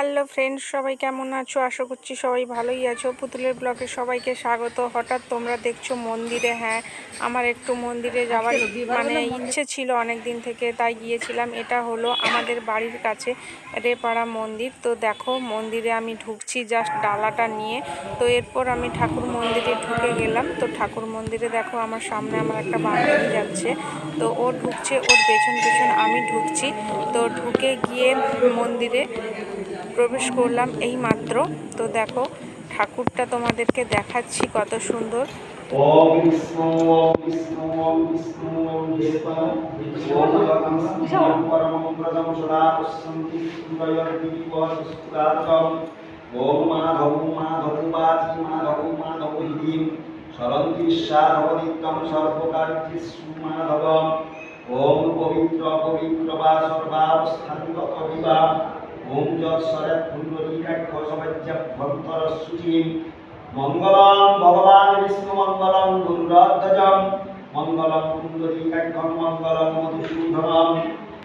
Hello friends সবাই কেমন আছো? আশা করছি সবাই ভালোই আছো। পুতুলের ব্লগে সবাইকে স্বাগত। হঠাৎ তোমরা দেখছ মন্দিরে হ্যাঁ আমার একটু মন্দিরে যাওয়ার মানে ইচ্ছে ছিল অনেক দিন থেকে তাই গিয়েছিলাম। এটা হলো আমাদের বাড়ির কাছে রেপাড়া মন্দির। তো দেখো মন্দিরে আমি ঢুকছি জাস্ট ডালাটা নিয়ে। তো এরপর আমি ঠাকুর মন্দিরে ঢুকে গেলাম। তো ঠাকুর মন্দিরে দেখো আমার সামনে আমার একটা বান্ধবী যাচ্ছে। তো ও ঢুকছে ওর পেছন পেছন আমি ঢুকছি। তো ঢুকে গিয়ে মন্দিরে প্রবেশ করলাম এই মাত্র তো দেখো, ঠাকুরটা তোমাদেরকে দেখাচ্ছি কত সুন্দর। ওম ওম পবিত্র পবিত্র বা সর্বাবস্থানিগত বিবা ওম যৎসরৎ পুণ্ডরীকাক্ষ সমাজ্যাভ্যন্তর শুচিম মঙ্গলম ভগবান বিষ্ণু মঙ্গলম গুরুরাধ্বজম মঙ্গলম কুন্দরীকাক্ষম মঙ্গলম মধুসূদনম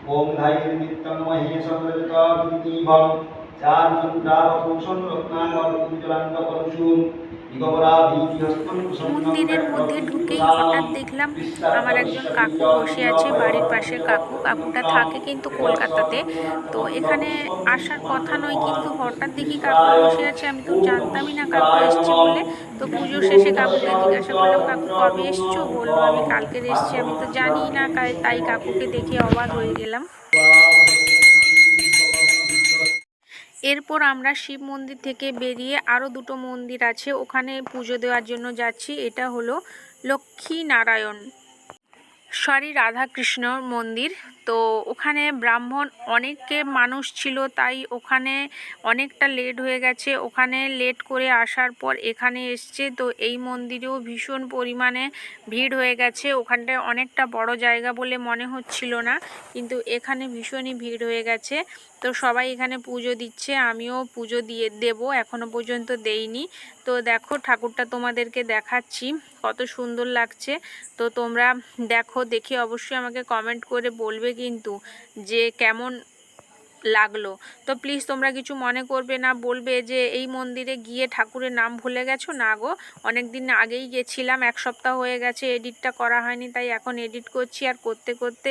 ওম ধাইর নিত্যং মহেশম রজত বিদীভম চার চন্দ্রাবভূষণ রত্নাকর কুঞ্জলাঙ্গ পরশুম মন্দিরের মধ্যে ঢুকেই হঠাৎ দেখলাম আমার একজন কাকু বসে আছে, বাড়ির পাশে কাকু। কাকুটা থাকে কিন্তু কলকাতাতে। তো এখানে আসার কথা নয়, কিন্তু হঠাৎ দেখি কাকু বসে আছে। আমি তো জানতামই না কাকু এসছে বলে। তো পুজো শেষে কাকুকে জিজ্ঞাসা করলাম, কাকু, কবে এসছো? বলল, আমি কালকের এসছি। আমি তো জানি না, তাই কাকুকে দেখে অবাক হয়ে গেলাম। এরপর আমরা শিব মন্দির থেকে বেরিয়ে আরও দুটো মন্দির আছে। ওখানে পুজো দেওয়ার জন্য যাচ্ছি। এটা হলো লক্ষ্মী নারায়ণ। সরি রাধাকৃষ্ণ মন্দির। তো ওখানে ব্রাহ্মণ অনেকে মানুষ ছিল, তাই ওখানে অনেকটা লেট হয়ে গেছে। ওখানে লেট করে আসার পর এখানে এসছে। তো এই মন্দিরেও ভীষণ পরিমাণে ভিড় হয়ে গেছে। ওখানটায় অনেকটা বড় জায়গা বলে মনে হচ্ছিল না, কিন্তু এখানে ভীষণই ভিড় হয়ে গেছে। তো সবাই এখানে পুজো দিচ্ছে, আমিও পুজো দিয়ে দেব। এখনও পর্যন্ত দেইনি। তো দেখো, ঠাকুরটা তোমাদেরকে দেখাচ্ছি। কত সুন্দর লাগছে। তো তোমরা দেখো, দেখে অবশ্যই আমাকে কমেন্ট করে বলবে কিন্তু যে কেমন লাগল। তো প্লিজ তোমরা কিছু মনে করবে না, বলবে যে এই মন্দিরে গিয়ে ঠাকুরের নাম ভুলে গেছো? না গো অনেক দিন আগেই গেছিলাম, এক সপ্তাহ হয়ে গেছে এডিটটা করা হয়নি, তাই এখন এডিট করছি। আর করতে করতে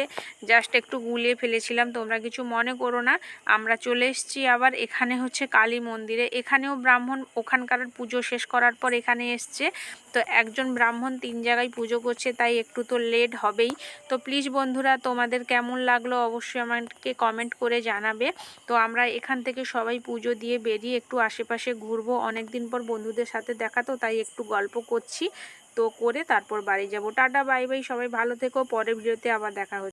জাস্ট একটু গুলিয়ে ফেলেছিলাম, তোমরা কিছু মনে করো না। আমরা চলে এসেছি আবার, এখানে হচ্ছে কালী মন্দিরে। এখানেও ব্রাহ্মণ, ওখানকার পুজো শেষ করার পর এখানে এসছে। তো একজন ব্রাহ্মণ তিন জায়গায় পুজো করছে, তাই একটু তো লেট হবেই। তো প্লিজ বন্ধুরা, তোমাদের কেমন লাগল অবশ্যই আমাকে কমেন্ট করে জানাবে। হবে। তো আমরা এখান থেকে সবাই পুজো দিয়ে বেরিয়ে একটু আশেপাশে ঘুরবো। অনেকদিন পর বন্ধুদের সাথে দেখা তো, তাই একটু গল্প করছি। তো করে তারপর বাড়ি যাব। টাটা, বাই বাই, সবাই ভালো থেকো। পরের ভিডিওতে আবার দেখা হচ্ছে।